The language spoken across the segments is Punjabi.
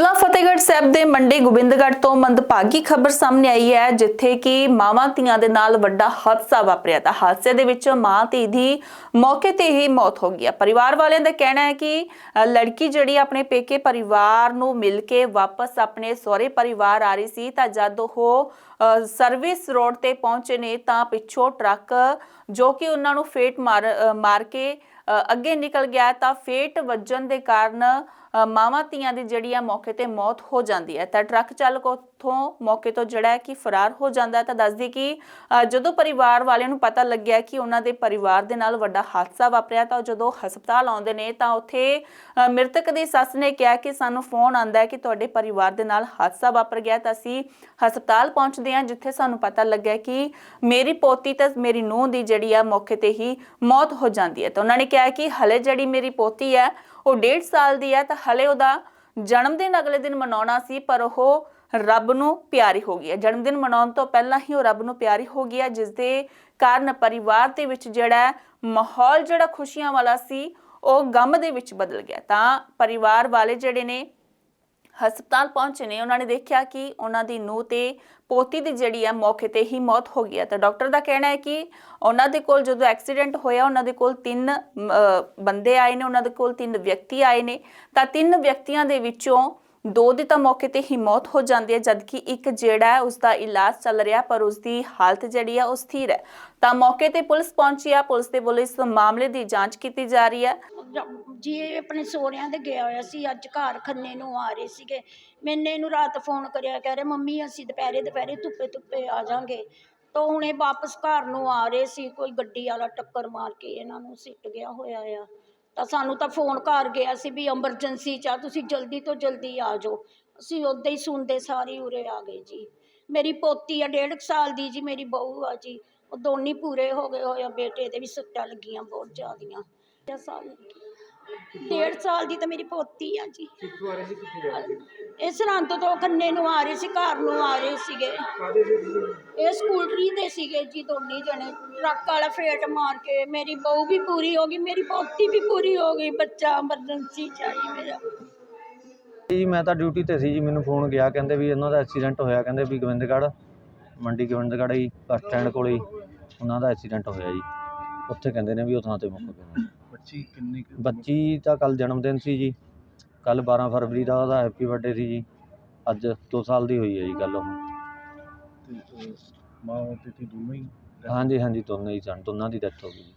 ਜ਼ਿਲ੍ਹਾ ਫਤਿਹਗੜ੍ਹ ਸਾਹਿਬ ਦੇ ਮੰਡੀ ਗੋਬਿੰਦਗੜ੍ਹ ਤੋਂ ਮੰਦਭਾਗੀ ਖਬਰ ਸਾਹਮਣੇ ਆਈ ਹੈ, ਜਿੱਥੇ ਕਿ ਮਾਵਾਂ ਧੀਆਂ ਦੇ ਨਾਲ ਵੱਡਾ ਹਾਦਸਾ ਵਾਪਰਿਆ। ਤਾਂ ਹਾਦਸੇ ਦੇ ਵਿੱਚ ਮਾਂ ਧੀ ਦੀ ਮੌਕੇ ਤੇ ਹੀ ਮੌਤ ਹੋ ਗਈ ਹੈ। ਪਰਿਵਾਰ ਵਾਲਿਆਂ ਦਾ ਕਹਿਣਾ ਹੈ ਕਿ ਲੜਕੀ ਜਿਹੜੀ ਆਪਣੇ ਪੇਕੇ ਪਰਿਵਾਰ ਨੂੰ ਮਿਲ ਕੇ ਵਾਪਸ ਆਪਣੇ ਸਹੁਰੇ ਪਰਿਵਾਰ ਆ ਰਹੀ ਸੀ, ਤਾਂ ਜਦ ਉਹ ਸਰਵਿਸ ਰੋਡ ਤੇ ਪਹੁੰਚੇ ਨੇ, ਤਾਂ ਪਿੱਛੋਂ ਟਰੱਕ ਜੋ ਕਿ ਉਹਨਾਂ ਨੂੰ ਫੇਟ ਮਾਰ ਮਾਰ ਕੇ ਅੱਗੇ ਨਿਕਲ ਗਿਆ ਤਾਂ ਫੇਟ ਵੱਜਣ ਦੇ ਕਾਰਨ ਮਾਵਾਂ ਧੀਆਂ ਦੀ ਜਿਹੜੀ ਆ ਮੌਕੇ ਤੇ ਮੌਤ ਹੋ ਜਾਂਦੀ ਹੈ। ਤਾਂ ਟਰੱਕ ਚਾਲਕ ਉੱਥੋਂ ਮੌਕੇ ਤੋਂ ਜਿਹੜਾ ਕਿ ਫਰਾਰ ਹੋ ਜਾਂਦਾ ਤਾਂ ਦੱਸਦੀ ਕਿ ਜਦੋਂ ਪਰਿਵਾਰ ਵਾਲਿਆਂ ਨੂੰ ਪਤਾ ਲੱਗਿਆ ਕਿ ਉਹਨਾਂ ਦੇ ਪਰਿਵਾਰ ਦੇ ਨਾਲ ਵੱਡਾ ਹਾਦਸਾ ਵਾਪਰਿਆ, ਤਾਂ ਜਦੋਂ ਹਸਪਤਾਲ ਆਉਂਦੇ ਨੇ, ਤਾਂ ਉੱਥੇ ਮ੍ਰਿਤਕ ਦੀ ਸੱਸ ਨੇ ਕਿਹਾ ਕਿ ਸਾਨੂੰ ਫੋਨ ਆਂਦਾ ਹੈ ਕਿ ਤੁਹਾਡੇ ਪਰਿਵਾਰ ਦੇ ਨਾਲ ਹਾਦਸਾ ਵਾਪਰ ਗਿਆ ਤਾਂ ਅਸੀਂ ਹਸਪਤਾਲ ਪਹੁੰਚਦੇ ਹਾਂ, ਜਿੱਥੇ ਸਾਨੂੰ ਪਤਾ ਲੱਗਿਆ ਕਿ ਮੇਰੀ ਪੋਤੀ ਤੇ ਮੇਰੀ ਨੂੰਹ ਦੀ ਜਿਹੜੀ ਆ ਮੌਕੇ ਤੇ ਹੀ ਮੌਤ ਹੋ ਜਾਂਦੀ ਹੈ। ਤਾਂ ਉਹਨਾਂ ਨੇ ਕਿਹਾ ਕਿ ਹਲੇ ਜਿਹੜੀ ਮੇਰੀ ਪੋਤੀ ਹੈ, ਉਹ 1.5 ਸਾਲ ਦੀ ਹੈ, ਤਾਂ ਹਲੇ ਉਹਦਾ ਜਨਮ ਦਿਨ ਅਗਲੇ ਦਿਨ ਮਨਾਉਣਾ ਸੀ, ਪਰ ਉਹ ਰੱਬ ਨੂੰ ਪਿਆਰੀ ਹੋ ਗਈ ਹੈ। ਜਨਮ ਦਿਨ ਮਨਾਉਣ ਤੋਂ ਪਹਿਲਾਂ ਹੀ ਉਹ ਰੱਬ ਨੂੰ ਪਿਆਰੀ ਹੋ ਗਈ ਹੈ ਜਿਸ ਦੇ ਕਾਰਨ ਪਰਿਵਾਰ ਦੇ ਵਿੱਚ ਜਿਹੜਾ ਮਾਹੌਲ ਜਿਹੜਾ ਖੁਸ਼ੀਆਂ ਵਾਲਾ ਸੀ ਉਹ ਗਮ ਦੇ ਵਿੱਚ ਬਦਲ ਗਿਆ। ਤਾਂ ਪਰਿਵਾਰ ਵਾਲੇ ਜਿਹੜੇ ਨੇ ਹਸਪਤਾਲ ਪਹੁੰਚੇ ਨੇ ਉਹਨਾਂ ਨੇ ਦੇਖਿਆ ਕਿ ਉਹਨਾਂ ਦੀ ਨੂੰਹ ਤੇ ਪੋਤੀ ਦੀ ਜਿਹੜੀ ਹੈ ਮੌਕੇ ਤੇ ਹੀ ਮੌਤ ਹੋ ਗਈ ਹੈ। ਤਾਂ ਡਾਕਟਰ ਦਾ ਕਹਿਣਾ ਹੈ ਕਿ ਉਹਨਾਂ ਦੇ ਕੋਲ ਜਦੋਂ ਐਕਸੀਡੈਂਟ ਹੋਇਆ ਉਹਨਾਂ ਦੇ ਕੋਲ ਤਿੰਨ ਅਹ, ਬੰਦੇ ਆਏ ਨੇ ਉਹਨਾਂ ਦੇ ਕੋਲ ਤਿੰਨ ਵਿਅਕਤੀ ਆਏ ਨੇ। ਤਾਂ ਤਿੰਨ ਵਿਅਕਤੀਆਂ ਦੇ ਵਿੱਚੋਂ ਦੋ ਦੀ ਤਾਂ ਮੌਕੇ ਤੇ ਹੀ ਮੌਤ ਹੋ ਜਾਂਦੀ ਹੈ, ਜਦਕਿ ਇੱਕ ਜਿਹੜਾ ਹੈ ਉਸ ਦਾ ਇਲਾਜ ਚੱਲ ਰਿਹਾ, ਪਰ ਉਸ ਦੀ ਹਾਲਤ ਜਿਹੜੀ ਆ ਉਹ ਸਥਿਰ ਹੈ। ਤਾਂ ਮੌਕੇ ਤੇ ਪੁਲਿਸ ਪਹੁੰਚੀ ਆ ਪੁਲਿਸ ਦੇ ਵੱਲੋਂ ਇਸ ਮਾਮਲੇ ਦੀ ਜਾਂਚ ਕੀਤੀ ਜਾ ਰਹੀ ਹੈ। ਜੀ, ਇਹ ਆਪਣੇ ਸੋਹਰਿਆਂ ਦੇ ਗਿਆ ਹੋਇਆ ਸੀ, ਅੱਜ ਘਰ ਖੰਨੇ ਨੂੰ ਆ ਰਹੇ ਸੀਗੇ। ਮੈਨੇ ਇਹਨੂੰ ਰਾਤ ਫੋਨ ਕਰਿਆ, ਕਹਿ ਰਿਹਾ, ਮੰਮੀ, ਅਸੀਂ ਦੁਪਹਿਰੇ ਦੁਪਹਿਰੇ ਧੁੱਪੇ ਧੁੱਪੇ ਆ ਜਾਾਂਗੇ। ਤਾਂ ਹੁਣ ਇਹ ਵਾਪਸ ਘਰ ਨੂੰ ਆ ਰਹੇ ਸੀ, ਕੋਈ ਗੱਡੀ ਵਾਲਾ ਟੱਕਰ ਮਾਰ ਕੇ ਇਹਨਾਂ ਨੂੰ ਸਿੱਟ ਗਿਆ ਹੋਇਆ ਆ। ਤਾਂ ਸਾਨੂੰ ਤਾਂ ਫੋਨ ਘਰ ਗਿਆ ਸੀ ਵੀ ਐਮਰਜੈਂਸੀ ਚ ਆ, ਤੁਸੀਂ ਜਲਦੀ ਤੋਂ ਜਲਦੀ ਆ ਜਾਓ। ਅਸੀਂ ਉਦਾਂ ਹੀ ਸੁਣਦੇ ਸਾਰੀ ਉਰੇ ਆ ਗਏ ਜੀ। ਮੇਰੀ ਪੋਤੀ ਆ, ਡੇਢ ਕੁ ਸਾਲ ਦੀ ਜੀ, ਮੇਰੀ ਬਹੂ ਆ ਜੀ। ਉਹ ਦੋਨੇ ਪੂਰੇ ਹੋ ਗਏ ਹੋਏ ਆ, ਬੇਟੇ ਦੇ ਵੀ ਸੱਟਾਂ ਲੱਗੀਆਂ ਬਹੁਤ ਜ਼ਿਆਦੀਆਂ। ਡੇਢ ਸਾਲ ਡੇਢ ਸਾਲ ਦੀ ਤਾਂ ਮੇਰੀ ਪੋਤੀ ਆ ਜੀ। ਕਿੱਥੋਂ ਆ ਰਹੇ ਸੀ ਕਿੱਥੇ ਜਾ ਰਹੇ ਸੀ? ਇਹ ਸਰਹੰਦ ਤੋਂ ਖੰਨੇ ਨੂੰ ਆ ਰਹੇ ਸੀ ਘਰ ਨੂੰ ਆ ਰਹੇ ਸੀਗੇ। ਕਾਦੇ ਸੀ ਤੁਸੀਂ? ਇਹ ਸਕੂਟਰੀ ਸੀਗੇ ਜੀ ਦੋਨੇ ਜਣੇ। ਟਰੱਕ ਵਾਲਾ ਫੇਟ ਮਾਰ ਕੇ ਮੇਰੀ ਬਹੂ ਵੀ ਪੂਰੀ ਹੋ ਗਈ ਮੇਰੀ ਪੋਤੀ ਵੀ ਪੂਰੀ ਹੋ ਗਈ ਬੱਚਾ ਐਮਰਜੈਂਸੀ ਚਾਹੀ ਮੇਰਾ। ਜੀ ਮੈਂ ਤਾਂ ਡਿਊਟੀ ਤੇ ਸੀ ਜੀ ਮੈਨੂੰ ਫੋਨ ਗਿਆ ਕਹਿੰਦੇ ਵੀ ਇਹਨਾਂ ਦਾ ਐਕਸੀਡੈਂਟ ਹੋਇਆ ਕਹਿੰਦੇ ਵੀ ਗੋਬਿੰਦਗੜ੍ਹ ਮੰਡੀ ਗੋਬਿੰਦਗੜ੍ਹ ਹੀ ਬੱਸ ਸਟੈਂਡ ਕੋਲੇ ਹੀ ਉਹਨਾਂ ਦਾ ਐਕਸੀਡੈਂਟ ਹੋਇਆ ਜੀ। ਉੱਥੇ ਕਹਿੰਦੇ ਨੇ ਵੀ ਉਹ ਥਾਂ ਤੇ ਮੁੱਕ ਨੇ। ਬੱਚੀ ਕਿੰਨੀ ਕੁ- ਬੱਚੀ ਦਾ ਕੱਲ ਜਨਮ ਦਿਨ ਸੀ ਜੀ। ਕੱਲ 12 ਫਰਵਰੀ ਦਾ ਉਹਦਾ ਹੈਪੀ ਬਰਥਡੇ ਸੀ ਜੀ। ਅੱਜ 2 ਸਾਲ ਦੀ ਹੋਈ ਹੈ ਜੀ ਕੱਲ ਉਹ। ਤੇ, ਅਹ, ਮਾਂ ਤੇ ਤੀ ਦੋਨੋਂ ਹੀ ਹਾਂਜੀ ਹਾਂਜੀ ਦੋਨੇ ਹੀ ਸਨ। ਦੋਨਾਂ ਦੀ ਡੈਥ ਹੋ ਗਈ ਜੀ।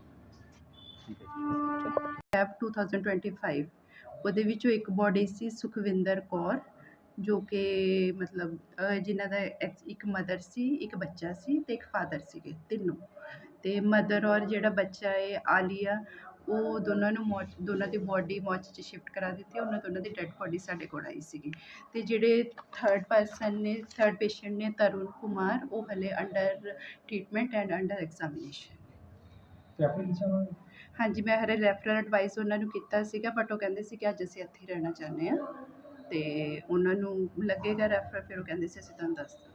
ਠੀਕ ਹੈ ਜੀ। ਐਪ 2025 ਉਹਦੇ ਵਿੱਚੋਂ ਇੱਕ ਬੋਡੀ ਸੀ ਸੁਖਵਿੰਦਰ ਕੌਰ ਜੋ ਕਿ ਮਤਲਬ ਅਹ, ਜਿਨ੍ਹਾਂ ਦਾ ਇੱਕ ਮਦਰ ਸੀ ਇੱਕ ਬੱਚਾ ਸੀ ਤੇ ਇੱਕ ਫਾਦਰ ਸੀਗੇ ਤਿੰਨੋਂ। ਤੇ ਮਦਰ ਔਰ ਜਿਹੜਾ ਬੱਚਾ ਹੈ ਆਲੀਆ ਉਹ ਦੋਨਾਂ ਨੂੰ ਮੌਚ ਦੋਨਾਂ ਦੀ ਬੋਡੀ ਮੌਚ 'ਚ ਸ਼ਿਫਟ ਕਰਾ ਦਿੱਤੀ ਉਹਨਾਂ ਦੋਨਾਂ ਦੀ ਡੈੱਡ ਬੋਡੀ ਸਾਡੇ ਕੋਲ ਆਈ ਸੀਗੀ। ਤੇ ਜਿਹੜੇ ਥਰਡ ਪਰਸਨ ਨੇ ਥਰਡ ਪੇਸ਼ੈਂਟ ਨੇ ਤਰੁਣ ਕੁਮਾਰ ਉਹ ਹਲੇ under treatment and under examination ਹਾਂਜੀ ਮੈਂ ਹਰੇ ਰੈਫਰਲ ਐਡਵਾਈਸ ਉਹਨਾਂ ਨੂੰ ਕੀਤਾ ਸੀਗਾ ਬਟ ਉਹ ਕਹਿੰਦੇ ਸੀ ਕਿ ਅੱਜ ਅਸੀਂ ਇੱਥੇ ਹੀ ਰਹਿਣਾ ਚਾਹੁੰਦੇ ਹਾਂ। ਤੇ ਉਹਨਾਂ ਨੂੰ ਲੱਗੇਗਾ ਰੈਫਰ ਫਿਰ ਉਹ ਕਹਿੰਦੇ ਸੀ ਅਸੀਂ ਤੁਹਾਨੂੰ ਦੱਸ ਦਾਂਗੇ।